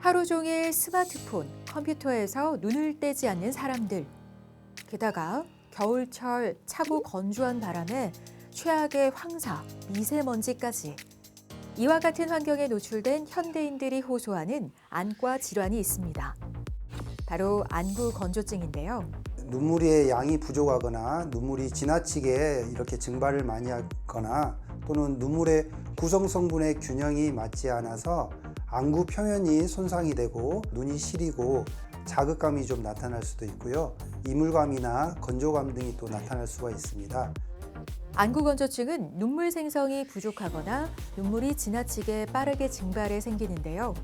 하루 종일 스마트폰, 컴퓨터에서 눈을 떼지 않는 사람들. 게다가 겨울철 차고 건조한 바람에 최악의 황사, 미세먼지까지. 이와 같은 환경에 노출된 현대인들이 호소하는 안과 질환이 있습니다. 바로 안구 건조증인데요. 눈물의 양이 부족하거나 눈물이 지나치게 이렇게 증발을 많이 하거나 또는 눈물의 구성 성분의 균형이 맞지 않아서 안구 표면이 손상이 되고 눈이 시리고 자극감이 좀 나타날 수도 있고요. 이물감이나 건조감 등이 또 나타날 수가 있습니다. 안구 건조증은 눈물 생성이 부족하거나 눈물이 지나치게 빠르게 증발해 생기는데요.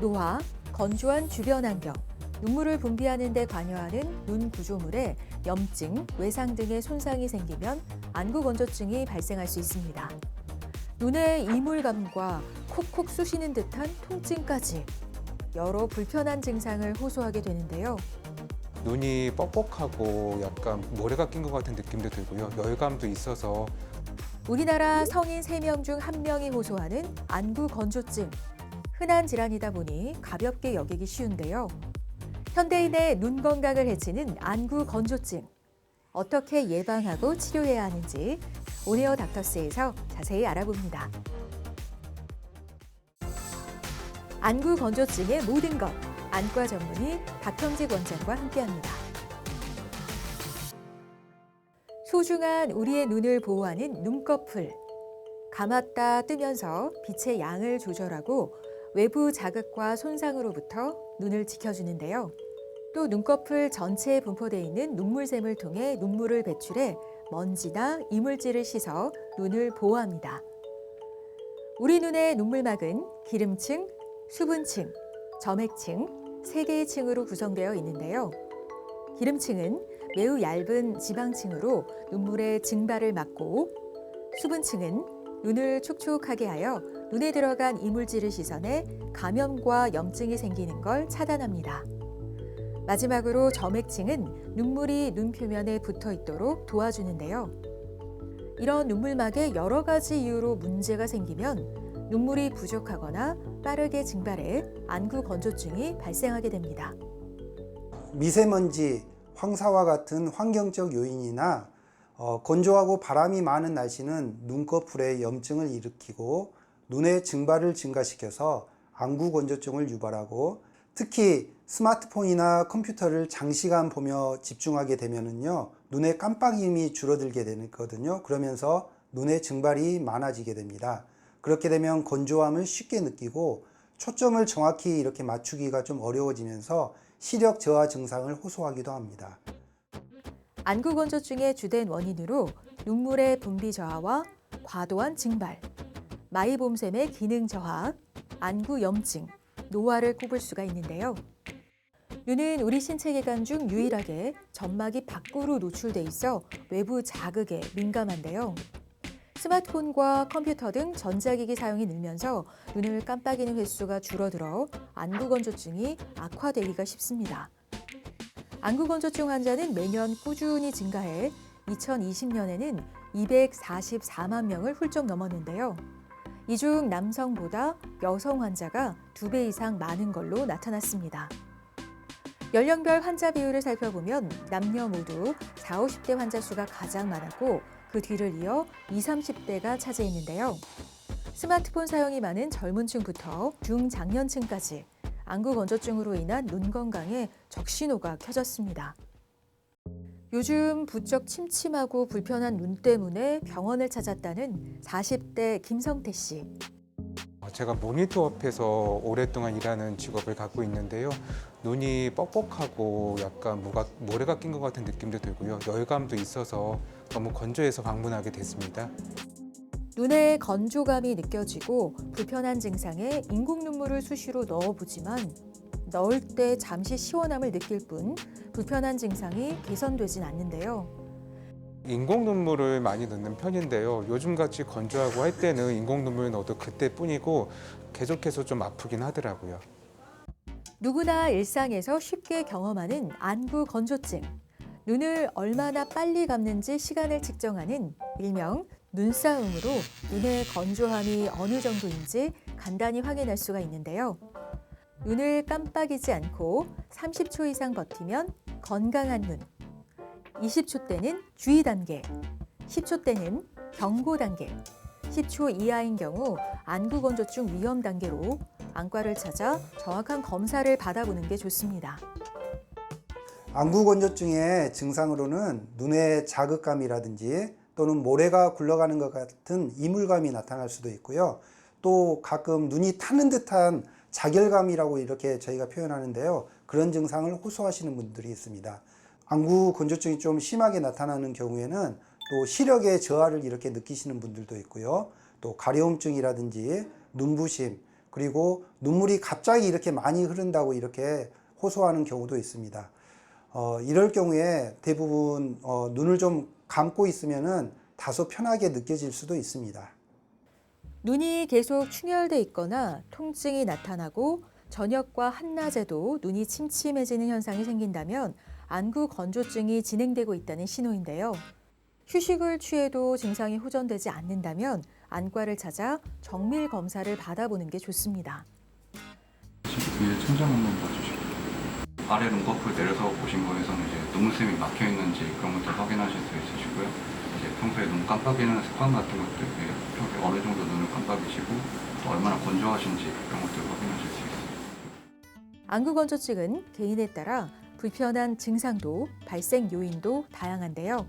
노화, 건조한 주변 환경, 눈물을 분비하는 데 관여하는 눈 구조물에 염증, 외상 등의 손상이 생기면 안구 건조증이 발생할 수 있습니다. 눈의 이물감과 콕콕 쑤시는 듯한 통증까지 여러 불편한 증상을 호소하게 되는데요. 눈이 뻑뻑하고 약간 모래가 낀 것 같은 느낌도 들고요. 열감도 있어서 우리나라 성인 3명 중 1명이 호소하는 안구 건조증. 흔한 질환이다 보니 가볍게 여기기 쉬운데요. 현대인의 눈 건강을 해치는 안구 건조증. 어떻게 예방하고 치료해야 하는지 오네어 닥터스에서 자세히 알아봅니다. 안구 건조증의 모든 것. 안과 전문의 박형직 원장과 함께합니다. 소중한 우리의 눈을 보호하는 눈꺼풀. 감았다 뜨면서 빛의 양을 조절하고 외부 자극과 손상으로부터 눈을 지켜주는데요. 또 눈꺼풀 전체에 분포되어 있는 눈물샘을 통해 눈물을 배출해 먼지나 이물질을 씻어 눈을 보호합니다. 우리 눈의 눈물막은 기름층, 수분층, 점액층 세 개의 층으로 구성되어 있는데요. 기름층은 매우 얇은 지방층으로 눈물의 증발을 막고 수분층은 눈을 촉촉하게 하여 눈에 들어간 이물질을 씻어내 감염과 염증이 생기는 걸 차단합니다. 마지막으로 점액층은 눈물이 눈 표면에 붙어 있도록 도와주는데요. 이런 눈물막에 여러 가지 이유로 문제가 생기면 눈물이 부족하거나 빠르게 증발해 안구 건조증이 발생하게 됩니다. 미세먼지, 황사와 같은 환경적 요인이나 어, 건조하고 바람이 많은 날씨는 눈꺼풀에 염증을 일으키고 눈의 증발을 증가시켜서 안구 건조증을 유발하고 특히 스마트폰이나 컴퓨터를 장시간 보며 집중하게 되면은요 눈의 깜빡임이 줄어들게 되거든요 그러면서 눈의 증발이 많아지게 됩니다 그렇게 되면 건조함을 쉽게 느끼고 초점을 정확히 이렇게 맞추기가 좀 어려워지면서 시력 저하 증상을 호소하기도 합니다. 안구 건조증의 주된 원인으로 눈물의 분비 저하와 과도한 증발, 마이봄샘의 기능 저하, 안구 염증, 노화를 꼽을 수가 있는데요. 눈은 우리 신체 기관 중 유일하게 점막이 밖으로 노출돼 있어 외부 자극에 민감한데요. 스마트폰과 컴퓨터 등 전자기기 사용이 늘면서 눈을 깜빡이는 횟수가 줄어들어 안구 건조증이 악화되기가 쉽습니다. 안구 건조증 환자는 매년 꾸준히 증가해 2020년에는 244만 명을 훌쩍 넘었는데요. 이 중 남성보다 여성 환자가 두 배 이상 많은 걸로 나타났습니다. 연령별 환자 비율을 살펴보면 남녀 모두 4, 50대 환자 수가 가장 많았고 그 뒤를 이어 20, 30대가 차지했는데요. 스마트폰 사용이 많은 젊은 층부터 중장년층까지 안구 건조증으로 인한 눈 건강에 적신호가 켜졌습니다. 요즘 부쩍 침침하고 불편한 눈 때문에 병원을 찾았다는 40대 김성태 씨. 제가 모니터 앞에서 오랫동안 일하는 직업을 갖고 있는데요. 눈이 뻑뻑하고 약간 뭐가, 모래가 낀 것 같은 느낌도 들고요. 열감도 있어서 너무 건조해서 방문하게 됐습니다. 눈에 건조감이 느껴지고 불편한 증상에 인공 눈물을 수시로 넣어보지만 넣을 때 잠시 시원함을 느낄 뿐 불편한 증상이 개선되진 않는데요. 인공 눈물을 많이 넣는 편인데요. 요즘같이 건조하고 할 때는 인공 눈물 넣어도 그때뿐이고 계속해서 좀 아프긴 하더라고요. 누구나 일상에서 쉽게 경험하는 안구 건조증. 눈을 얼마나 빨리 감는지 시간을 측정하는 일명 눈싸움으로 눈의 건조함이 어느 정도인지 간단히 확인할 수가 있는데요. 눈을 깜빡이지 않고 30초 이상 버티면 건강한 눈. 20초 때는 주의 단계, 10초 때는 경고 단계, 10초 이하인 경우 안구 건조증 위험 단계로 안과를 찾아 정확한 검사를 받아보는 게 좋습니다. 안구 건조증의 증상으로는 눈의 자극감이라든지 또는 모래가 굴러가는 것 같은 이물감이 나타날 수도 있고요. 또 가끔 눈이 타는 듯한 자결감이라고 이렇게 저희가 표현하는데요. 그런 증상을 호소하시는 분들이 있습니다. 안구 건조증이 좀 심하게 나타나는 경우에는 또 시력의 저하를 이렇게 느끼시는 분들도 있고요. 또 가려움증이라든지 눈부심 그리고 눈물이 갑자기 이렇게 많이 흐른다고 이렇게 호소하는 경우도 있습니다. 어, 이럴 경우에 대부분 어, 눈을 좀 감고 있으면은 다소 편하게 느껴질 수도 있습니다. 눈이 계속 충혈돼 있거나 통증이 나타나고 저녁과 한낮에도 눈이 침침해지는 현상이 생긴다면 안구 건조증이 진행되고 있다는 신호인데요. 휴식을 취해도 증상이 호전되지 않는다면 안과를 찾아 정밀 검사를 받아보는 게 좋습니다. 위에 천장 한번 봐주시고 아래 눈꺼풀 내려서 보신 거에서는 이제 눈물샘이 막혀 있는지 그런 것들 확인하실 수 있으시고요. 평소에 눈 깜빡이는 습관 같은 것들, 예, 평소에 어느 정도 눈을 깜빡이시고 또 얼마나 건조하신지 그런 것들 확인하실 수 있어요. 안구 건조증은 개인에 따라 불편한 증상도 발생 요인도 다양한데요.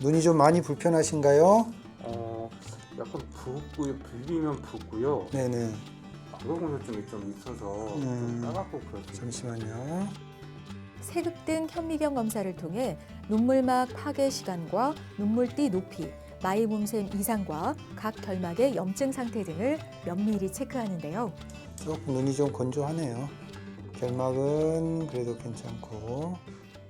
눈이 좀 많이 불편하신가요? 어, 약간 붓고요. 불리면 붓고요. 네네. 안구 건조증이 좀 있어서 음. 좀 따갑고 그렇습니다. 잠시만요. 세극등 현미경 검사를 통해 눈물막 파괴 시간과 눈물띠 높이, 마이몸샘 이상과 각 결막의 염증 상태 등을 면밀히 체크하는데요. 조금 눈이 좀 건조하네요. 결막은 그래도 괜찮고.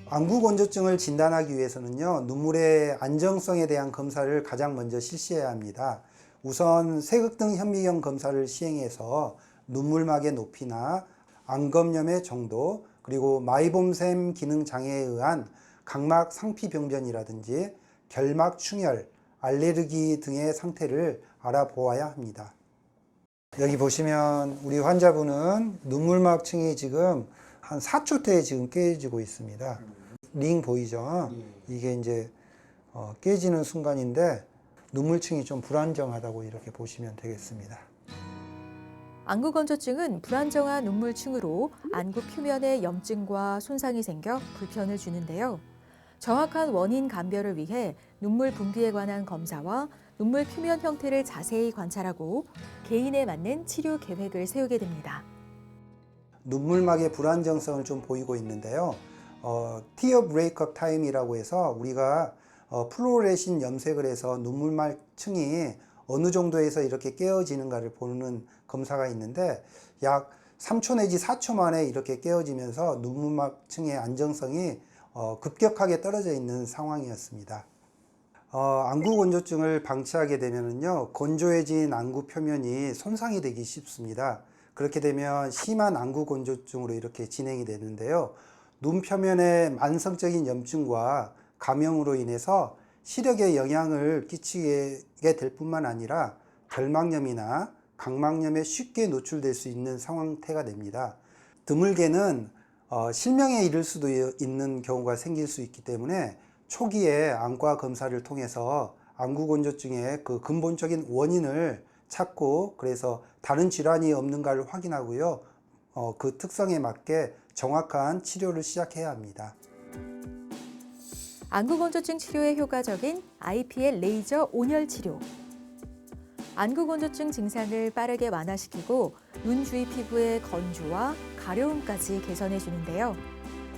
안구 건조증을 진단하기 위해서는요, 눈물의 안정성에 대한 검사를 가장 먼저 실시해야 합니다. 우선 세극등 현미경 검사를 시행해서 눈물막의 높이나 안검염의 정도, 그리고 마이봄샘 기능 장애에 의한 각막 상피 병변이라든지 결막 충혈, 알레르기 등의 상태를 알아보아야 합니다. 여기 보시면 우리 환자분은 눈물막층이 지금 한 4초대에 지금 깨지고 있습니다. 링 보이죠? 이게 이제 어, 깨지는 순간인데 눈물층이 좀 불안정하다고 이렇게 보시면 되겠습니다. 안구 건조증은 불안정한 눈물층으로 안구 표면에 염증과 손상이 생겨 불편을 주는데요. 정확한 원인 감별을 위해 눈물 분비에 관한 검사와 눈물 표면 형태를 자세히 관찰하고 개인에 맞는 치료 계획을 세우게 됩니다. 눈물막의 불안정성을 좀 보이고 있는데요. 어, 티어 브레이크업 타임이라고 해서 우리가 어, 플로레신 염색을 해서 눈물막 층이 어느 정도에서 이렇게 깨어지는가를 보는 검사가 있는데 약 3초 내지 4초 만에 이렇게 깨어지면서 눈물막 층의 안정성이 어, 급격하게 떨어져 있는 상황이었습니다. 어, 안구 건조증을 방치하게 되면은요, 건조해진 안구 표면이 손상이 되기 쉽습니다. 그렇게 되면 심한 안구 건조증으로 이렇게 진행이 되는데요. 눈 표면에 만성적인 염증과 감염으로 인해서 시력에 영향을 끼치게 될 뿐만 아니라 결막염이나 각막염에 쉽게 노출될 수 있는 상황태가 됩니다. 드물게는 어, 실명에 이를 수도 있는 경우가 생길 수 있기 때문에 초기에 안과 검사를 통해서 안구 건조증의 그 근본적인 원인을 찾고 그래서 다른 질환이 없는가를 확인하고요. 어, 그 특성에 맞게 정확한 치료를 시작해야 합니다. 안구 건조증 치료에 효과적인 IPL 레이저 온열 치료. 안구 건조증 증상을 빠르게 완화시키고 눈 주위 피부의 건조와 가려움까지 개선해 주는데요.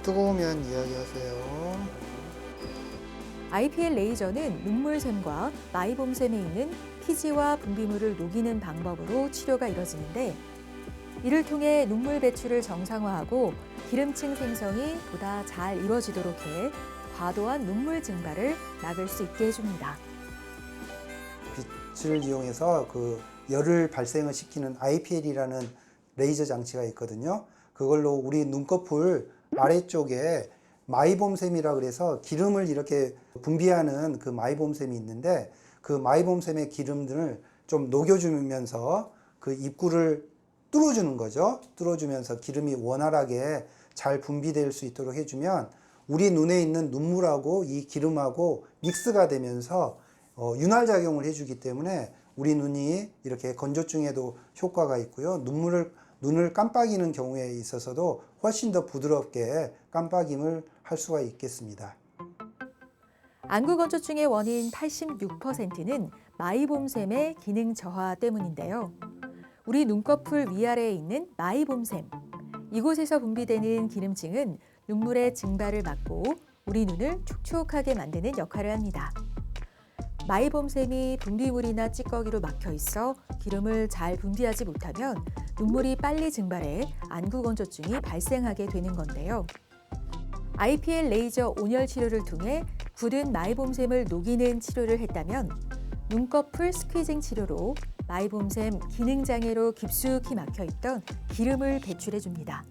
뜨거우면 이야기하세요. IPL 레이저는 눈물샘과 마이봄샘에 있는 피지와 분비물을 녹이는 방법으로 치료가 이뤄지는데 이를 통해 눈물 배출을 정상화하고 기름층 생성이 보다 잘 이루어지도록 해 과도한 눈물 증발을 막을 수 있게 해줍니다. 빛을 이용해서 그 열을 발생을 시키는 IPL이라는 레이저 장치가 있거든요. 그걸로 우리 눈꺼풀 아래쪽에 마이봄샘이라 그래서 기름을 이렇게 분비하는 그 마이봄샘이 있는데 그 마이봄샘의 기름들을 좀 녹여주면서 그 입구를 뚫어주는 거죠. 뚫어주면서 기름이 원활하게 잘 분비될 수 있도록 해주면 우리 눈에 있는 눈물하고 이 기름하고 믹스가 되면서 어, 윤활 작용을 해주기 때문에 우리 눈이 이렇게 건조증에도 효과가 있고요. 눈물을 눈을 깜빡이는 경우에 있어서도 훨씬 더 부드럽게 깜빡임을 할 수가 있겠습니다. 안구 건조증의 원인 86%는 마이봄샘의 기능 저하 때문인데요. 우리 눈꺼풀 위아래에 있는 마이봄샘. 이곳에서 분비되는 기름층은 눈물의 증발을 막고 우리 눈을 촉촉하게 만드는 역할을 합니다. 마이봄샘이 분비물이나 찌꺼기로 막혀 있어 기름을 잘 분비하지 못하면 눈물이 빨리 증발해 안구 건조증이 발생하게 되는 건데요. IPL 레이저 온열 치료를 통해 굳은 마이봄샘을 녹이는 치료를 했다면 눈꺼풀 스퀴징 치료로 마이봄샘 기능 장애로 깊숙이 막혀 있던 기름을 배출해 줍니다.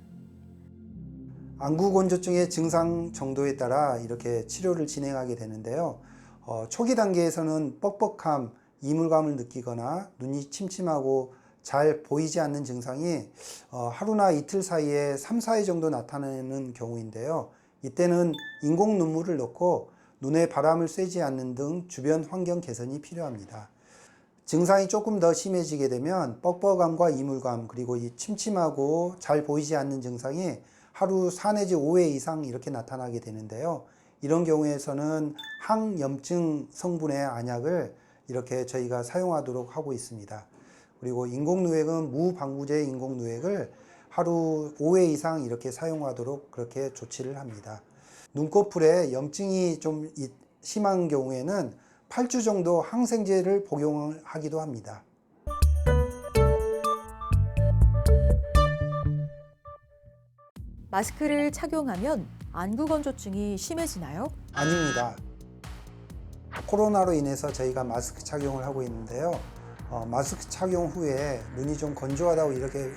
안구 건조증의 증상 정도에 따라 이렇게 치료를 진행하게 되는데요. 어, 초기 단계에서는 뻑뻑함, 이물감을 느끼거나 눈이 침침하고 잘 보이지 않는 증상이 어, 하루나 이틀 사이에 3, 4회 정도 나타나는 경우인데요. 이때는 인공 눈물을 넣고 눈에 바람을 쐬지 않는 등 주변 환경 개선이 필요합니다. 증상이 조금 더 심해지게 되면 뻑뻑함과 이물감 그리고 이 침침하고 잘 보이지 않는 증상이 하루 4 내지 5회 이상 이렇게 나타나게 되는데요. 이런 경우에서는 항염증 성분의 안약을 이렇게 저희가 사용하도록 하고 있습니다. 그리고 인공누액은 무방부제 인공누액을 하루 5회 이상 이렇게 사용하도록 그렇게 조치를 합니다. 눈꺼풀에 염증이 좀 이- 심한 경우에는 8주 정도 항생제를 복용을 하기도 합니다. 마스크를 착용하면 안구 건조증이 심해지나요? 아닙니다. 코로나로 인해서 저희가 마스크 착용을 하고 있는데요. 어, 마스크 착용 후에 눈이 좀 건조하다고 이렇게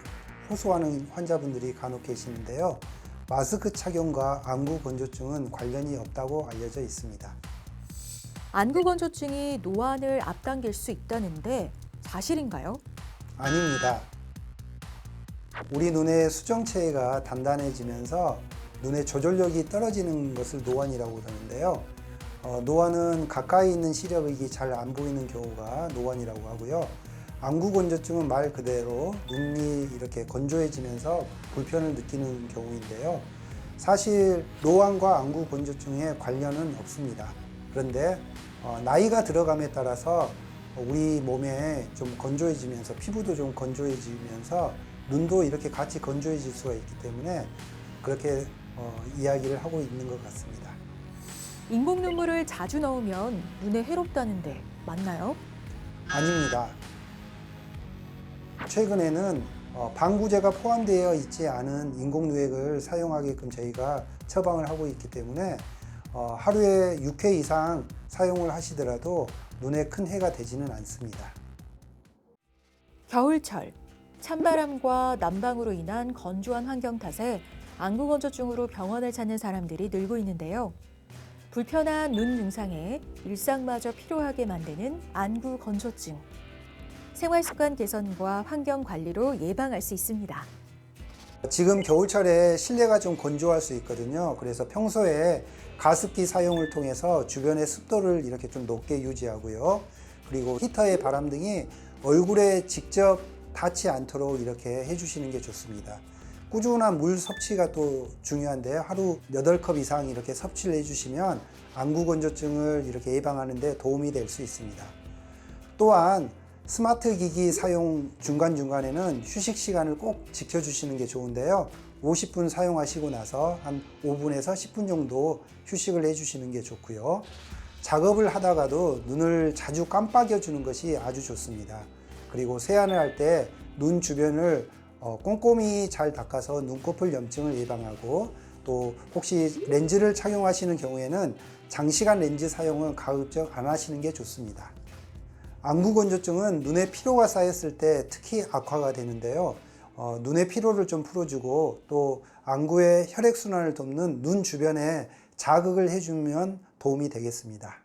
호소하는 환자분들이 간혹 계시는데요. 마스크 착용과 안구 건조증은 관련이 없다고 알려져 있습니다. 안구 건조증이 노안을 앞당길 수 있다는데 사실인가요? 아닙니다. 우리 눈의 수정체가 단단해지면서 눈의 조절력이 떨어지는 것을 노안이라고 그러는데요. 어, 노안은 가까이 있는 시력이 잘 안 보이는 경우가 노안이라고 하고요. 안구 건조증은 말 그대로 눈이 이렇게 건조해지면서 불편을 느끼는 경우인데요. 사실 노안과 안구 건조증에 관련은 없습니다. 그런데 어, 나이가 들어감에 따라서 우리 몸에 좀 건조해지면서 피부도 좀 건조해지면서 눈도 이렇게 같이 건조해질 수가 있기 때문에 그렇게 어, 이야기를 하고 있는 것 같습니다. 인공 눈물을 자주 넣으면 눈에 해롭다는데 맞나요? 아닙니다. 최근에는 어, 방부제가 포함되어 있지 않은 인공누액을 사용하게끔 저희가 처방을 하고 있기 때문에 어, 하루에 6회 이상 사용을 하시더라도 눈에 큰 해가 되지는 않습니다. 겨울철 찬바람과 난방으로 인한 건조한 환경 탓에 안구 건조증으로 병원을 찾는 사람들이 늘고 있는데요. 불편한 눈 증상에 일상마저 피로하게 만드는 안구 건조증. 생활 습관 개선과 환경 관리로 예방할 수 있습니다. 지금 겨울철에 실내가 좀 건조할 수 있거든요. 그래서 평소에 가습기 사용을 통해서 주변의 습도를 이렇게 좀 높게 유지하고요. 그리고 히터의 바람 등이 얼굴에 직접 닿지 않도록 이렇게 해주시는 게 좋습니다. 꾸준한 물 섭취가 또 중요한데요. 하루 8컵 이상 이렇게 섭취를 해주시면 안구 건조증을 이렇게 예방하는 데 도움이 될 수 있습니다. 또한 스마트 기기 사용 중간중간에는 휴식 시간을 꼭 지켜주시는 게 좋은데요. 50분 사용하시고 나서 한 5분에서 10분 정도 휴식을 해주시는 게 좋고요. 작업을 하다가도 눈을 자주 깜빡여 주는 것이 아주 좋습니다. 그리고 세안을 할 때 눈 주변을 어, 꼼꼼히 잘 닦아서 눈꺼풀 염증을 예방하고 또 혹시 렌즈를 착용하시는 경우에는 장시간 렌즈 사용은 가급적 안 하시는 게 좋습니다. 안구 건조증은 눈에 피로가 쌓였을 때 특히 악화가 되는데요. 어, 눈의 피로를 좀 풀어주고 또 안구의 혈액순환을 돕는 눈 주변에 자극을 해주면 도움이 되겠습니다.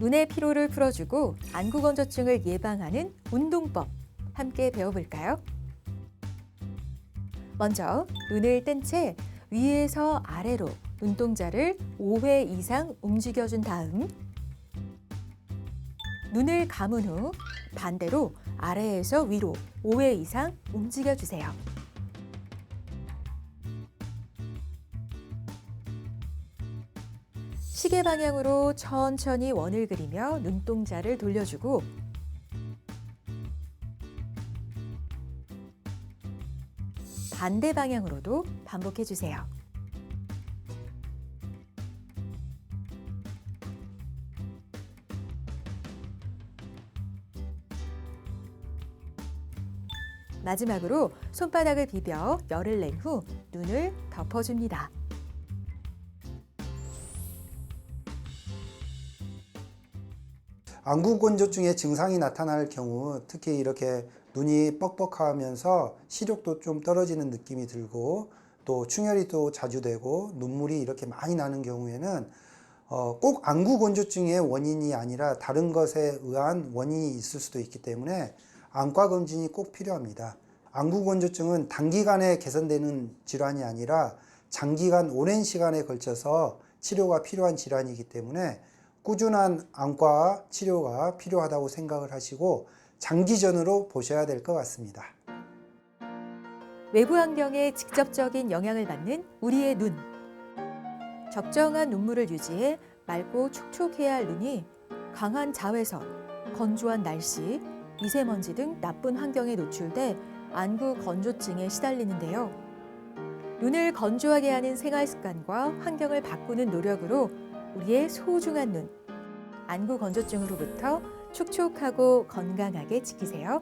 눈의 피로를 풀어주고 안구 건조증을 예방하는 운동법 함께 배워볼까요? 먼저 눈을 뜬 채 위에서 아래로 눈동자를 5회 이상 움직여준 다음 눈을 감은 후 반대로 아래에서 위로 5회 이상 움직여주세요. 시계 방향으로 천천히 원을 그리며 눈동자를 돌려주고 반대 방향으로도 반복해 주세요. 마지막으로 손바닥을 비벼 열을 낸 후 눈을 덮어줍니다. 안구 건조증의 증상이 나타날 경우 특히 이렇게 눈이 뻑뻑하면서 시력도 좀 떨어지는 느낌이 들고 또 충혈이 또 자주 되고 눈물이 이렇게 많이 나는 경우에는 어, 꼭 안구 건조증의 원인이 아니라 다른 것에 의한 원인이 있을 수도 있기 때문에 안과 검진이 꼭 필요합니다. 안구 건조증은 단기간에 개선되는 질환이 아니라 장기간 오랜 시간에 걸쳐서 치료가 필요한 질환이기 때문에 꾸준한 안과 치료가 필요하다고 생각을 하시고 장기전으로 보셔야 될 것 같습니다. 외부 환경에 직접적인 영향을 받는 우리의 눈. 적정한 눈물을 유지해 맑고 촉촉해야 할 눈이 강한 자외선, 건조한 날씨, 미세먼지 등 나쁜 환경에 노출돼 안구 건조증에 시달리는데요. 눈을 건조하게 하는 생활 습관과 환경을 바꾸는 노력으로 우리의 소중한 눈, 안구 건조증으로부터 촉촉하고 건강하게 지키세요.